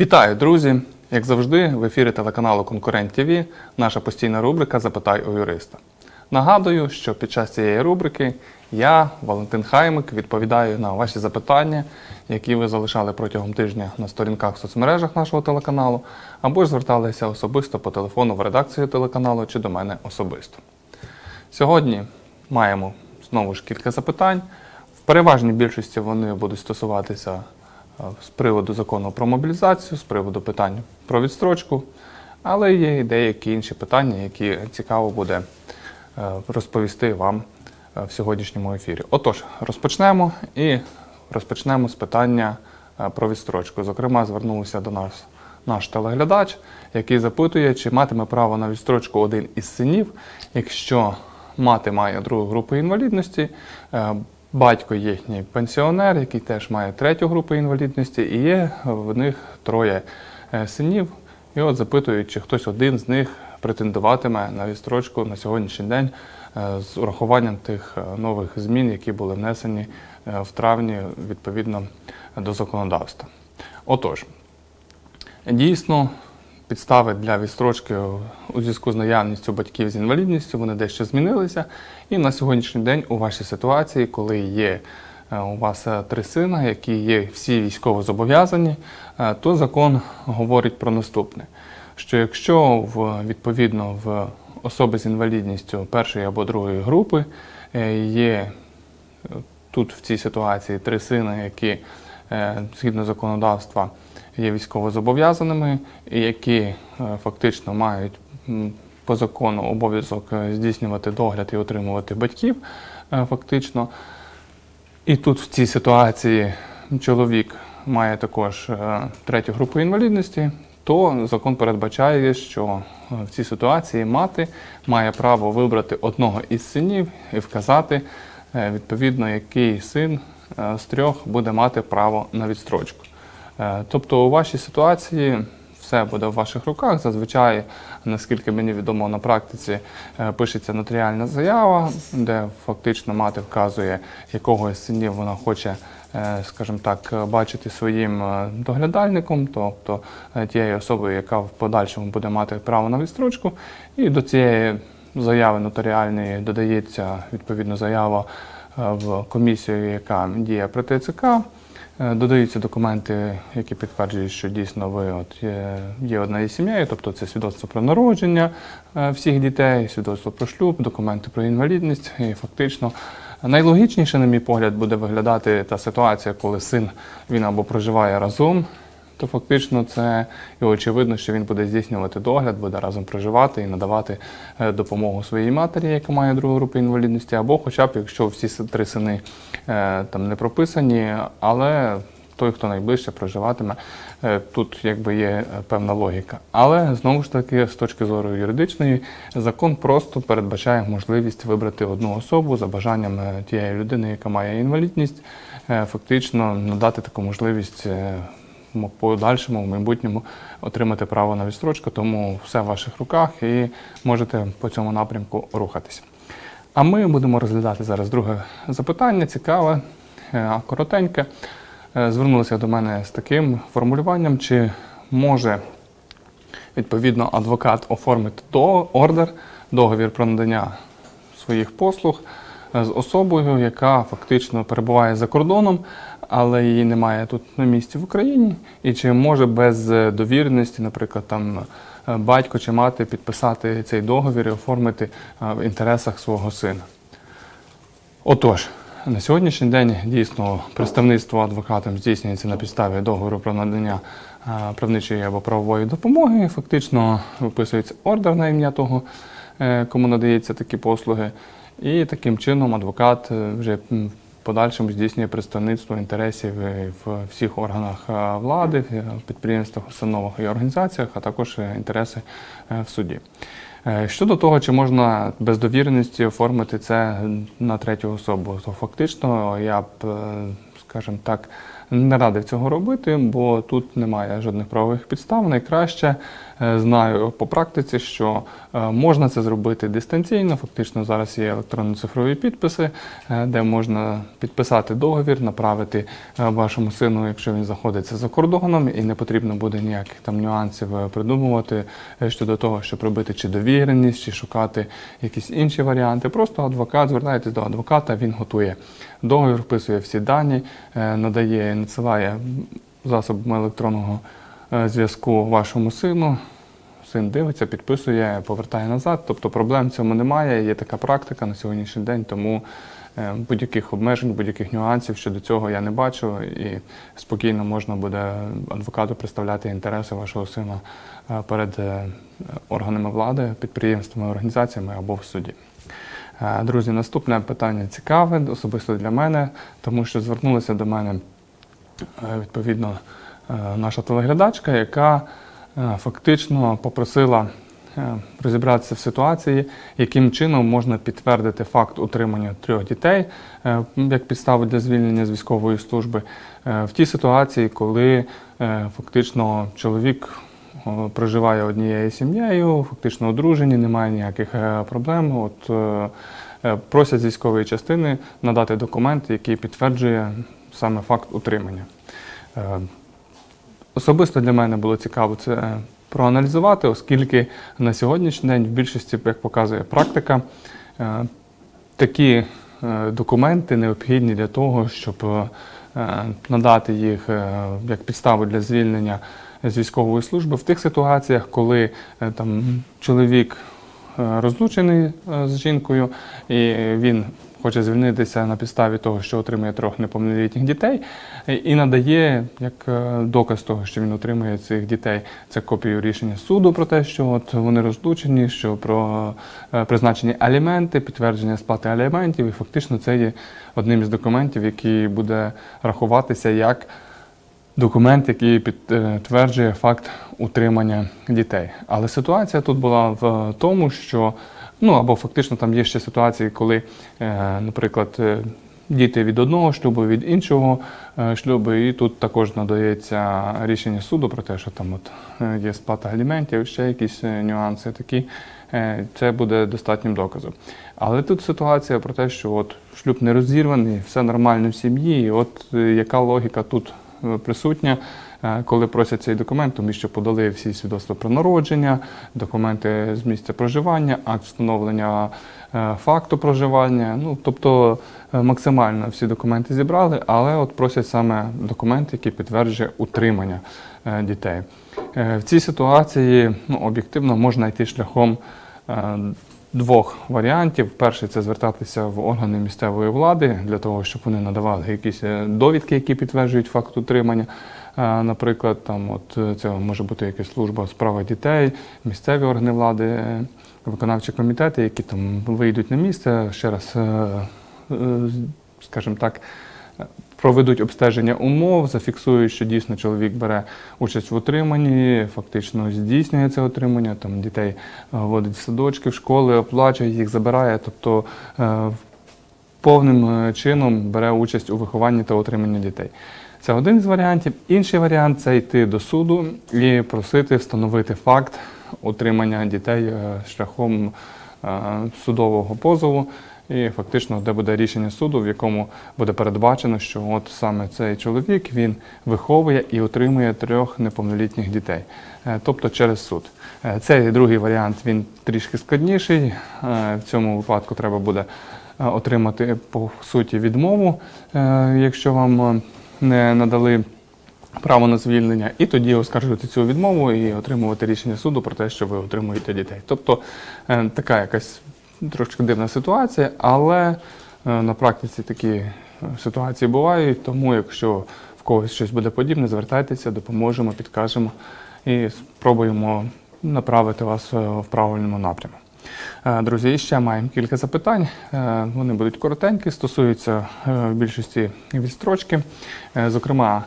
Вітаю, друзі! Як завжди, в ефірі телеканалу Конкурент ТВ наша постійна рубрика Запитай у юриста. Нагадую, що під час цієї рубрики я, Валентин Хаймик, відповідаю на ваші запитання, які ви залишали протягом тижня на сторінках в соцмережах нашого телеканалу, або ж зверталися особисто по телефону в редакцію телеканалу чи до мене особисто. Сьогодні маємо знову ж кілька запитань. В переважній більшості вони будуть стосуватися з приводу закону про мобілізацію, з приводу питань про відстрочку, але є і деякі інші питання, які цікаво буде е, розповісти вам е, в сьогоднішньому ефірі. Отож, розпочнемо і розпочнемо з питання е, про відстрочку. Зокрема, звернувся до нас наш телеглядач, який запитує, чи матиме право на відстрочку один із синів, якщо мати має другу групу інвалідності, е, батько їхній пенсіонер, який теж має третю групу інвалідності, і є в них троє е, синів. І от запитують, чи хтось один з них претендуватиме на відстрочку на сьогоднішній день е, з урахуванням тих е, нових змін, які були внесені в травні відповідно до законодавства. Отож, Дійсно, підстави для відстрочки у зв'язку з наявністю батьків з інвалідністю вони дещо змінилися. І на сьогоднішній день у вашій ситуації, коли є е, у вас е, три сина, які є всі військово зобов'язані, е, то закон говорить про наступне: що якщо в, відповідно в особи з інвалідністю першої або другої групи є тут в цій ситуації три сини, які згідно законодавства є військовозобов'язаними, які е, фактично мають по закону обов'язок е, здійснювати догляд і отримувати батьків, е, фактично. І тут в цій ситуації чоловік має також е, третю групу інвалідності, то закон передбачає, що е, в цій ситуації мати має право вибрати одного із синів і вказати, е, відповідно, який син е, з трьох буде мати право на відстрочку. Е, Тобто у вашій ситуації все буде в ваших руках. Зазвичай, наскільки мені відомо на практиці, е, пишеться нотаріальна заява, де фактично мати вказує, якого із синів вона хоче, е, скажімо так, е, бачити своїм е, доглядальником, тобто е, тією особою, яка в подальшому буде мати право на відстрочку. І до цієї заяви нотаріальної додається відповідно заява е, в комісію, яка діє при ТЦК. Е, Додаються документи, які підтверджують, що дійсно ви от є, є одна із сім'єю, тобто це свідоцтво про народження е, всіх дітей, свідоцтво про шлюб, документи про інвалідність. І фактично найлогічніше, на мій погляд, буде виглядати та ситуація, коли син він або проживає разом, то фактично це і очевидно, що він буде здійснювати догляд, буде разом проживати і надавати е, допомогу своїй матері, яка має другу групу інвалідності, або хоча б якщо всі три сини е, там не прописані, але той, хто найближче проживатиме, е, тут якби є певна логіка. Але знову ж таки, з точки зору юридичної, закон просто передбачає можливість вибрати одну особу за бажанням тієї людини, яка має інвалідність, фактично надати таку можливість. Подальшому, в майбутньому отримати право на відстрочку, тому все в ваших руках і можете по цьому напрямку рухатися. А ми будемо розглядати зараз друге запитання, цікаве, е, коротеньке. Е, Звернулися до мене з таким формулюванням, чи може відповідно адвокат оформити до ордер, договір про надання своїх послуг е, з особою, яка фактично перебуває за кордоном, але її немає тут на місці в Україні, і чи може без е, довіреності, наприклад, там е, батько чи мати підписати цей договір і оформити е, в інтересах свого сина. Отож, на сьогоднішній день дійсно представництво адвокатам здійснюється на підставі договору про надання правничої або правової допомоги. Фактично виписується ордер на ім'я того, кому надаються такі послуги. І таким чином адвокат вже подальшому здійснює представництво інтересів е, в всіх органах е, влади, в підприємствах, установах і організаціях, а також е, інтереси е, в суді. Е, Щодо того, чи можна без довіреності оформити це на третю особу, то фактично я б, е, скажімо так, не радив цього робити, бо тут немає жодних правових підстав. Найкраще е, знаю по практиці, що е, можна це зробити дистанційно. Фактично зараз є електронно-цифрові підписи, е, де можна підписати договір, направити е, вашому сину, якщо він знаходиться за кордоном, і не потрібно буде ніяких там нюансів е, придумувати е, щодо того, щоб робити чи довіреність, чи шукати якісь інші варіанти. Просто адвокат, звертаєтесь до адвоката, він готує договір, вписує всі дані, е, надає, надсилає засобами електронного е, зв'язку вашому сину. Син дивиться, підписує, повертає назад. Тобто проблем в цьому немає. Є така практика на сьогоднішній день, тому е, будь-яких обмежень, будь-яких нюансів щодо цього я не бачу. І спокійно можна буде адвокату представляти інтереси вашого сина е, перед е, органами влади, підприємствами, організаціями або в суді. Е, Друзі, наступне питання цікаве, особисто для мене, тому що звернулася до мене е, відповідно е, наша телеглядачка, яка е, фактично попросила е, розібратися в ситуації, яким чином можна підтвердити факт утримання трьох дітей е, як підставу для звільнення з військової служби е, в тій ситуації, коли е, фактично чоловік проживає однією сім'єю, фактично одружені, немає ніяких е, проблем. От е, е, просять з військової частини надати документ, який підтверджує саме факт утримання. Особисто для мене було цікаво це е, проаналізувати, оскільки на сьогоднішній день в більшості, як показує практика, е, такі е, документи необхідні для того, щоб надати їх як підставу для звільнення з військової служби в тих ситуаціях, коли там чоловік розлучений з жінкою, і він хоче звільнитися на підставі того, що отримує трьох неповнолітніх дітей, і- і надає як е, доказ того, що він отримує цих дітей, це копію рішення суду про те, що от вони розлучені, що про е, призначені аліменти, підтвердження сплати аліментів, і фактично це є одним із документів, який буде рахуватися як документ, який підтверджує факт утримання дітей. Але ситуація тут була в тому, що ну або фактично там є ще ситуації, коли, е, наприклад, е, діти від одного шлюбу, від іншого е, шлюбу, і тут також надається рішення суду про те, що там от є сплата аліментів, ще якісь нюанси такі. Це буде достатнім доказом. Але тут ситуація про те, що от шлюб не розірваний, все нормально в сім'ї. І от яка логіка тут присутня, коли просять цей документ, тому що подали всі свідоцтва про народження, документи з місця проживання, акт встановлення е, факту проживання. Ну тобто е, максимально всі документи зібрали, але от просять саме документ, який підтверджує утримання е, дітей. Е, В цій ситуації ну, об'єктивно можна йти шляхом е, двох варіантів. Перший це звертатися в органи місцевої влади для того, щоб вони надавали якісь е, довідки, які підтверджують факт утримання. Е, Наприклад, там от е, це може бути якась служба у справах дітей, місцеві органи влади, е, виконавчі комітети, які там вийдуть на місце, ще раз, скажімо так, проведуть обстеження умов, зафіксують, що дійсно чоловік бере участь в утриманні, фактично здійснює це утримання, там дітей водить в садочки, в школи, оплачує їх, забирає, тобто повним чином бере участь у вихованні та утриманні дітей. Це один з варіантів. Інший варіант це йти до суду і просити встановити факт утримання дітей е, шляхом е, судового позову. І фактично, де буде рішення суду, в якому буде передбачено, що от саме цей чоловік він виховує і утримує трьох неповнолітніх дітей, Е, тобто через суд. Цей другий варіант він трішки складніший. В цьому випадку треба буде отримати по суті відмову, якщо вам не надали право на звільнення, і тоді оскаржувати цю відмову і отримувати рішення суду про те, що ви отримуєте дітей. Тобто е, така якась трошки дивна ситуація, але е, на практиці такі е, ситуації бувають. Тому, якщо в когось щось буде подібне, звертайтеся, допоможемо, підкажемо і спробуємо направити вас в правильному напрямку. Е, Друзі, і ще маємо кілька запитань. Е, Вони будуть коротенькі, стосуються е, в більшості відстрочки. Зокрема,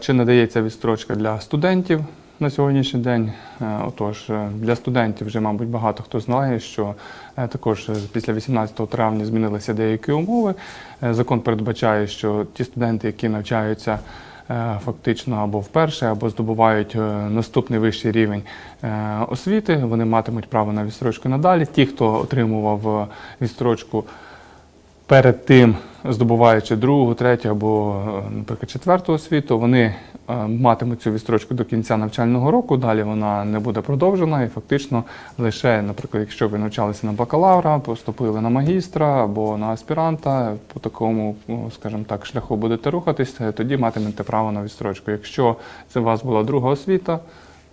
чи надається відстрочка для студентів на сьогоднішній день? Отож, для студентів вже, мабуть, багато хто знає, що також після 18 травня змінилися деякі умови. Закон передбачає, що ті студенти, які навчаються фактично або вперше, або здобувають е, наступний вищий рівень е, освіти, вони матимуть право на відстрочку надалі. Ті, хто отримував е, відстрочку перед тим, здобуваючи другу, третю або, наприклад, четверту освіту, вони е, матимуть цю відстрочку до кінця навчального року. Далі вона не буде продовжена, і фактично лише, наприклад, якщо ви навчалися на бакалавра, поступили на магістра або на аспіранта, по такому, ну, скажімо так, шляху будете рухатись, е, тоді матимете право на відстрочку. Якщо це у вас була друга освіта,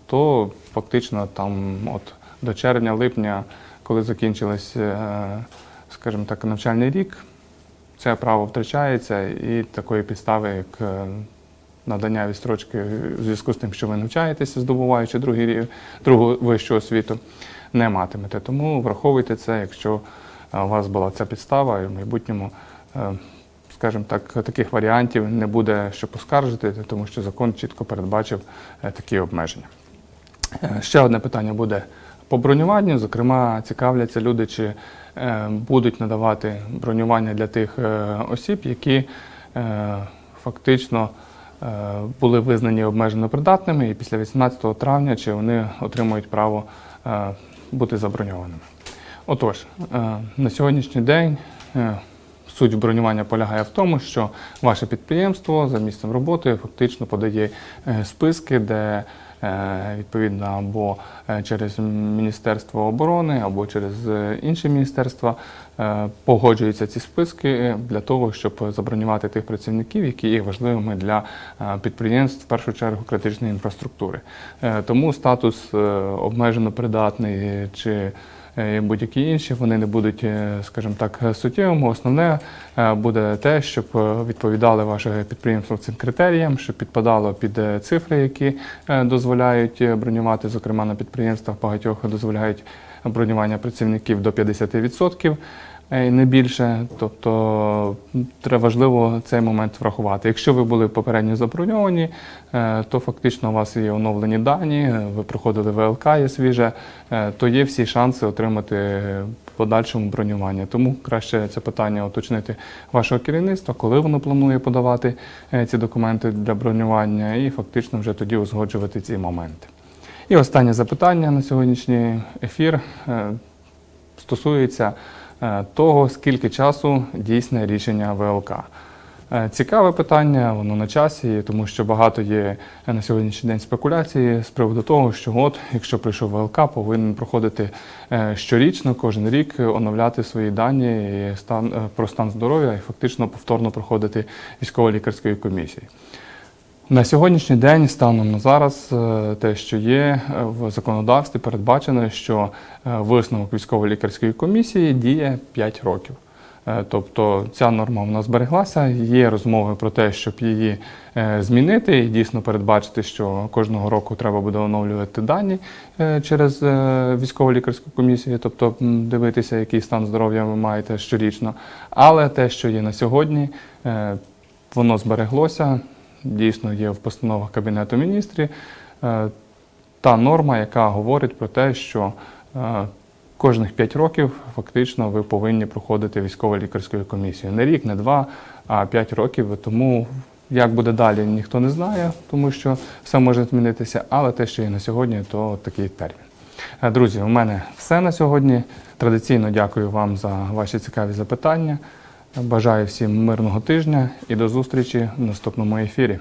то фактично там от до червня-липня, коли закінчилось, е, скажімо так, навчальний рік, це право втрачається, і такої підстави, як е, надання відстрочки у зв'язку з тим, що ви навчаєтеся, здобуваючи другий, другу вищу освіту, не матимете. Тому враховуйте це, якщо е, у вас була ця підстава, і в майбутньому, е, скажімо так, таких варіантів не буде що поскаржити, тому що закон чітко передбачив такі обмеження. Ще одне питання буде по бронюванню. Зокрема, цікавляться люди, чи е, будуть надавати бронювання для тих е, осіб, які е, фактично були визнані обмежено придатними, і після 18 травня чи вони отримують право бути заброньованими. Отож, на сьогоднішній день суть бронювання полягає в тому, що ваше підприємство за місцем роботи фактично подає е, списки, де е, відповідно або е, через Міністерство оборони, або через інші міністерства погоджуються ці списки для того, щоб забронювати тих працівників, які є важливими для підприємств в першу чергу критичної інфраструктури. Тому статус обмежено придатний чи будь-які інші, вони не будуть, е, скажімо так, суттєвими. Основне е, буде те, щоб е, відповідали ваше підприємство цим критеріям, щоб підпадало під е, цифри, які е, дозволяють е, бронювати, зокрема на підприємствах багатьох дозволяють бронювання працівників до 50%. Е, Не більше, тобто треба важливо цей момент врахувати. Якщо ви були попередньо заброньовані, е, то фактично у вас є оновлені дані, е, ви проходили ВЛК, є свіже, то є всі шанси отримати подальшому бронювання. Тому краще це питання уточнити вашого керівництва, коли воно планує подавати ці документи для бронювання, і фактично вже тоді узгоджувати ці моменти. І останнє запитання на сьогоднішній ефір стосується того, скільки часу дійсне рішення ВЛК. Е, Цікаве питання, воно на часі, тому що багато є е, на сьогоднішній день спекуляції з приводу того, що от, якщо прийшов ВЛК, повинен проходити е, щорічно, кожен рік е, оновляти свої дані стан, е, про стан здоров'я і фактично повторно проходити військово-лікарської комісії. На сьогоднішній день, станом на зараз, е, те, що є е, в законодавстві, передбачено, що е, висновок військово-лікарської комісії діє 5 років. Тобто ця норма в нас збереглася. Є розмови про те, щоб її змінити і дійсно передбачити, що кожного року треба буде оновлювати дані через військово-лікарську комісію, тобто дивитися, який стан здоров'я ви маєте щорічно. Але те, що є на сьогодні, воно збереглося. Дійсно є в постановах Кабінету міністрів е, та норма, яка говорить про те, що е, кожних 5 років фактично ви повинні проходити військово-лікарську комісію. Не рік, не два, а 5 років. Тому як буде далі, ніхто не знає, тому що все може змінитися. Але те, що є на сьогодні, то такий термін. Е, Друзі, у мене все на сьогодні. Традиційно дякую вам за ваші цікаві запитання. Бажаю всім мирного тижня і до зустрічі в наступному ефірі.